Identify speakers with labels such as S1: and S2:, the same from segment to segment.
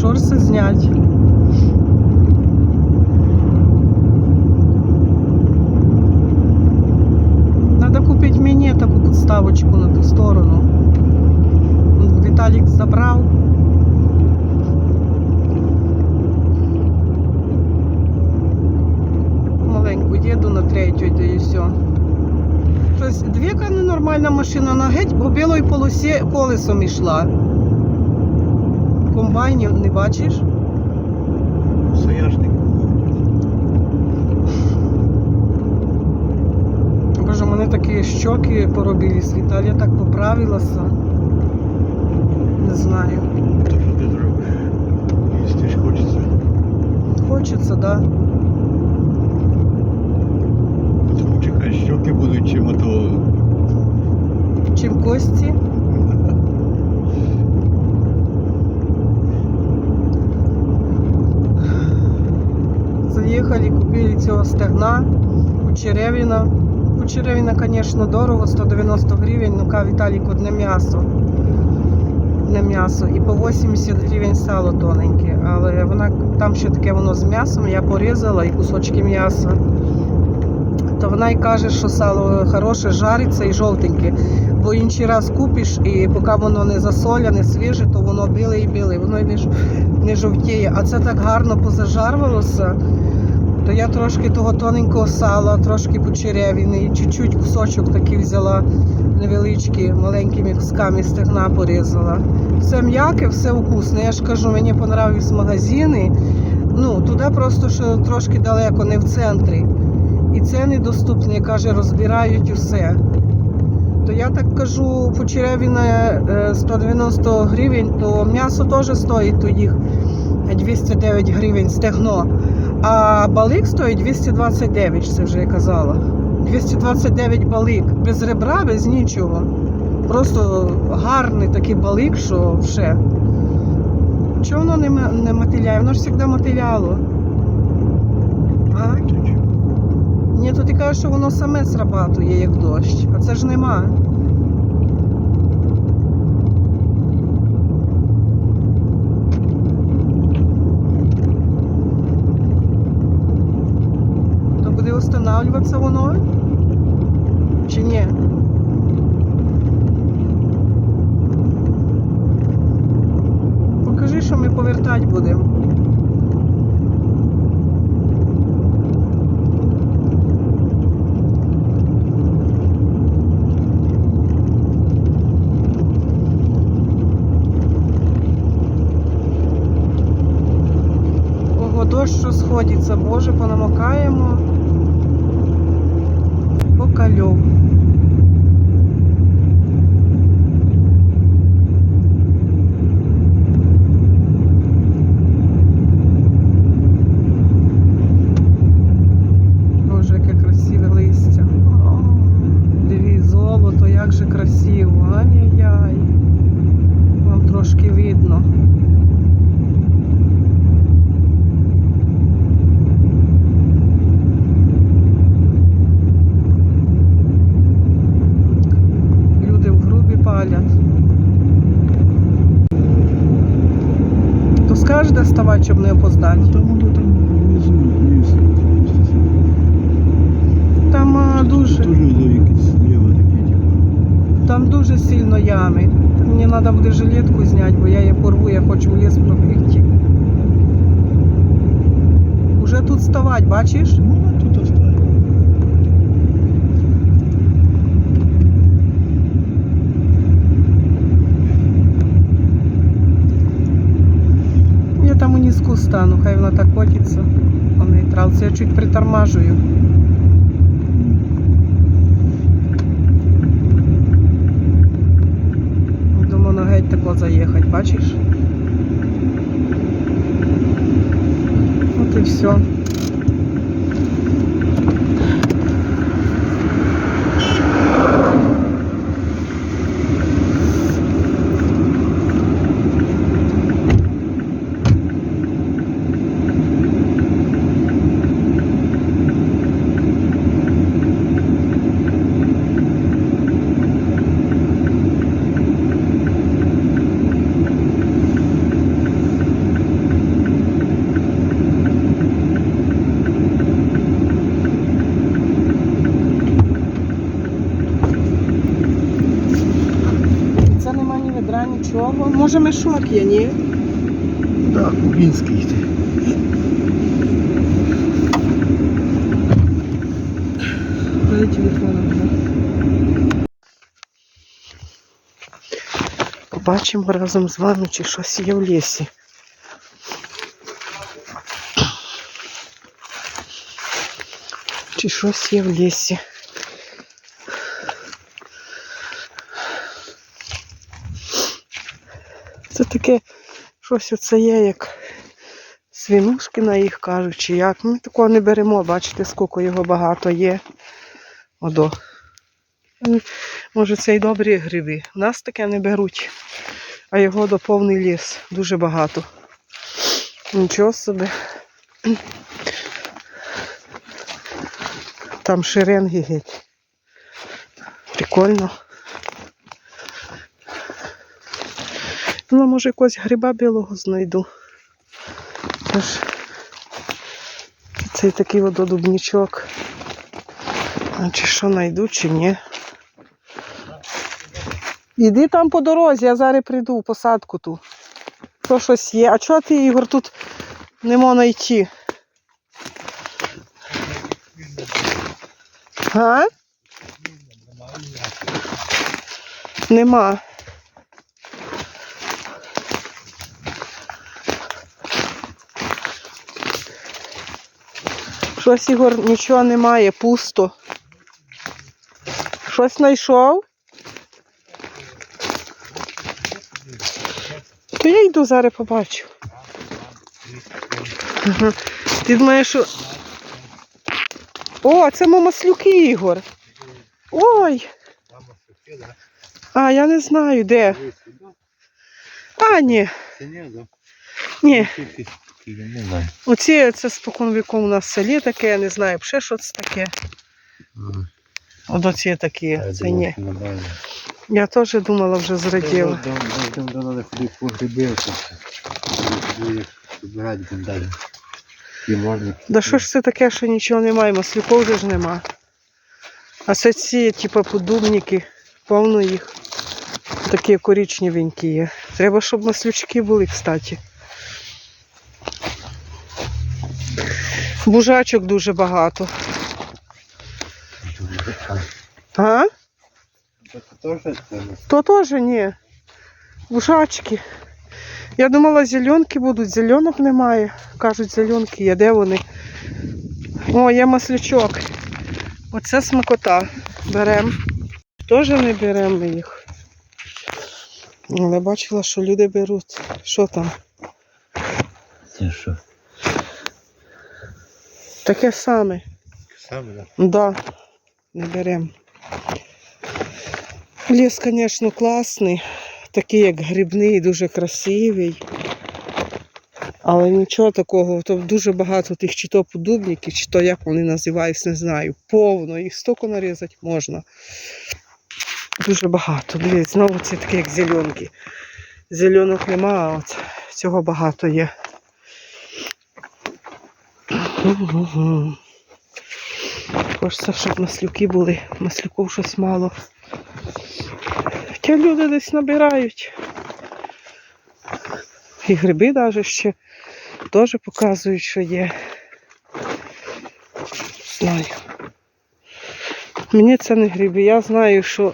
S1: шорси знять. Надо купить мені таку подставочку на ту сторону. Віталік забрав. Маленьку їду на третю да і все. Щось двіка ненормальна машина на геть по білої полосі колесом йшла. Комбайнів не бачиш?
S2: Сояшник.
S1: Боже, мене такі щоки поробились. Віталія так поправилася. Не знаю.
S2: То що ти зробиш? Їсти хочеться.
S1: Хочеться, да?
S2: Тому чекай, щоки будуть чим ото.
S1: Чим кості. Заїхали, купили цього стегна, кучеревіна. Кучеревіна, звісно, дорого, 190 гривень, ну ка Віталік одне м'ясо. Одне м'ясо. І по 80 гривень сало тоненьке. Але вона там ще таке воно з м'ясом, я порізала і кусочки м'яса. То вона й каже, що сало хороше, жариться і жовтеньке. Бо інший раз купиш, і поки воно не засоляне, свіже, то воно біле і біле, воно й не жовтіє. А це так гарно позажарвалося. То я трошки того тоненького сала, трошки почеревіни, і чуть-чуть кусочок такий взяла невеличкі, маленькими кусками стегна порізала. Все м'яке, все вкусне. Я ж кажу, мені понравились магазини. Ну, туди просто що трошки далеко, не в центрі. І ціни доступні, каже, розбирають усе. То я так кажу, почеревіна е, 190 гривень, то м'ясо теж стоїть у їх 209 гривень стегно. А балик стоїть 229, це вже я казала. 229 балик. Без ребра, без нічого. Просто гарний такий балик, що вже. Чого воно не, не мотиляє? Воно ж завжди мотиляло. А? Ні, то ти кажеш, що воно саме срабатує, як дощ, а це ж нема. Встановлюватися воно? Чи ні? Покажи, що ми повертати будемо. Дощ що сходиться, Боже, понамокаємо. calhou. Ставати, щоб не опоздати?
S2: Ну там воно там внизу, вниз.
S1: Там а, дуже,
S2: до якісь зліва такі, типу.
S1: там дуже сильно ями. Мені треба буде жилетку зняти, бо я її порву, я хочу в ліс пробігти. Уже тут ставати, бачиш?
S2: Ну,
S1: стану, хай вона так котиться по нейтралці. Я чуть притормажую. Думаю, на геть тако заїхати, бачиш? От і все. Цього. Може мешок є, ні?
S2: Так, Кубінський.
S1: Дай телефон. Побачимо разом з вами, чи щось є в лісі. Чи щось є в лісі. Це таке щось оце є, як свинушки на їх кажуть, чи як. Ми такого не беремо, бачите, скільки його багато є. Одо. Може, це й добрі гриби. У нас таке не беруть, а його до повний ліс. Дуже багато. Нічого собі. Там шеренги геть. Прикольно. Ну, може, якогось гриба білого знайду. Тож, цей такий вододубнічок. А чи що знайду, чи ні. Іди там по дорозі, я зараз прийду в посадку ту. Що щось є. А чого ти, Ігор, тут не можна знайти? А? Нема. Щось, Ігор, нічого немає, пусто. Щось знайшов? То я йду зараз побачу. Ага. Ти думаєш, що. О, це мамаслюки, Ігор. Ой. А, я не знаю, де. А, ні. Ні.
S2: Я не знаю.
S1: Оці це спокон віком у нас в селі таке, я не знаю, ще що це таке. От оці такі, це ні. Я теж думала вже зраділа.
S2: Там треба ходити по гриби. Збирати там далі.
S1: Да що ж це таке, що нічого немає, маслюков вже ж нема. А це ці, типу, подубники, повно їх. Такі коричневенькі є. Треба, щоб маслючки були, кстати. Бужачок дуже багато. А? То теж ні. Бужачки. Я думала, зеленки будуть, зеленок немає. Кажуть, зеленки є, де вони? О, є маслючок. Оце смакота. Беремо. Теж не беремо їх. Але бачила, що люди беруть. Що там?
S2: Це що?
S1: Таке саме.
S2: Саме, да?
S1: Да, не беремо. Ліс, звісно, класний, такий як грибний, дуже красивий. Але нічого такого, то дуже багато тих чи то подубників, чи то як вони називаються, не знаю. Повно, їх стільки нарізати можна. Дуже багато. Дивіться, знову це таке, як зеленки. Зеленок нема, а от цього багато є. Хочеться, щоб маслюки були. Маслюків щось мало. Хоча люди десь набирають. І гриби навіть ще теж показують, що є. Знаю. Мені це не гриби. Я знаю, що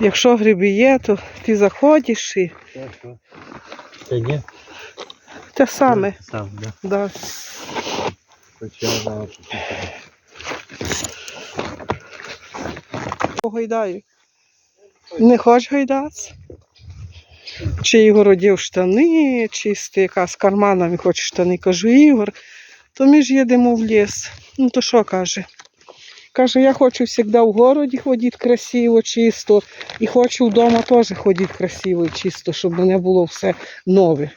S1: якщо гриби є, то ти заходиш і
S2: Це ні?
S1: те саме.
S2: Сам, да.
S1: Да.
S2: Хоча я знав, що це.
S1: Гойдаю. Не хочеш гойдатися? Чи Ігор одів штани, чисті, яка з карманами хоче штани. Кажу, Ігор, то ми ж їдемо в ліс. Ну то що каже? Каже, я хочу завжди в городі ходити красиво, чисто, і хочу вдома теж ходити красиво і чисто, щоб не було все нове.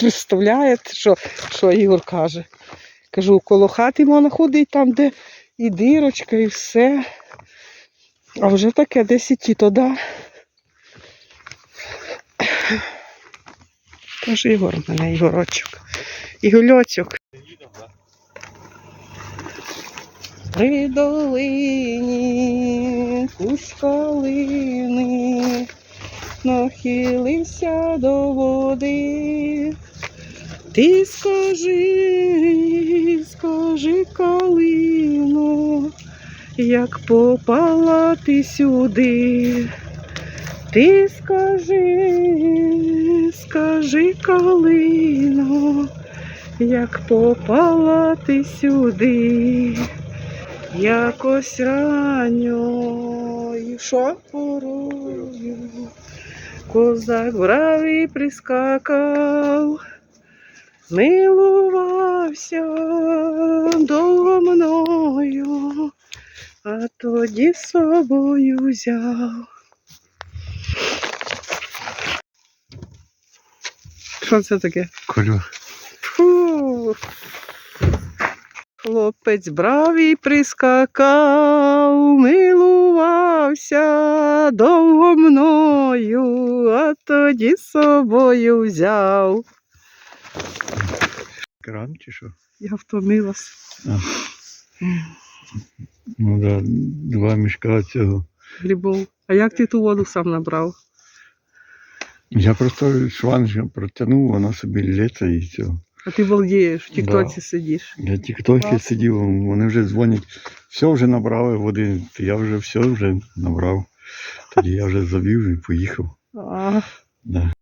S1: Представляєте, що, що Ігор каже? Кажу, коло хати можна ходити там, де і дирочка, і все. А вже таке десь і ті то да. Тож Ігор в мене Ігорочок. Ігольоцьок. При долині кущ калини нахилився до води. Ти скажи, скажи, калино, як попала ти сюди. Ти скажи, скажи, калино, як попала ти сюди. Якось ранньою що порою. Козак брав і прискакав, милувався довго мною, а тоді з собою взяв. Що це таке?
S2: Колю.
S1: Фу. Хлопець брав і прискакав, милувався довго мною, а тоді з собою взяв.
S2: Кран чи що?
S1: Я втомилась.
S2: Ну да, два мішка цього.
S1: Грибов. А як ти ту воду сам набрав?
S2: Я просто шланг протягнув, вона собі лється і все.
S1: А ти балдієш, в тіктоці
S2: Да.
S1: сидиш.
S2: Я тільки
S1: Класно.
S2: сидів, вони вже дзвонять. Все вже набрали води. Я вже все вже набрав. Тоді я вже завів і поїхав.
S1: А,
S2: Да.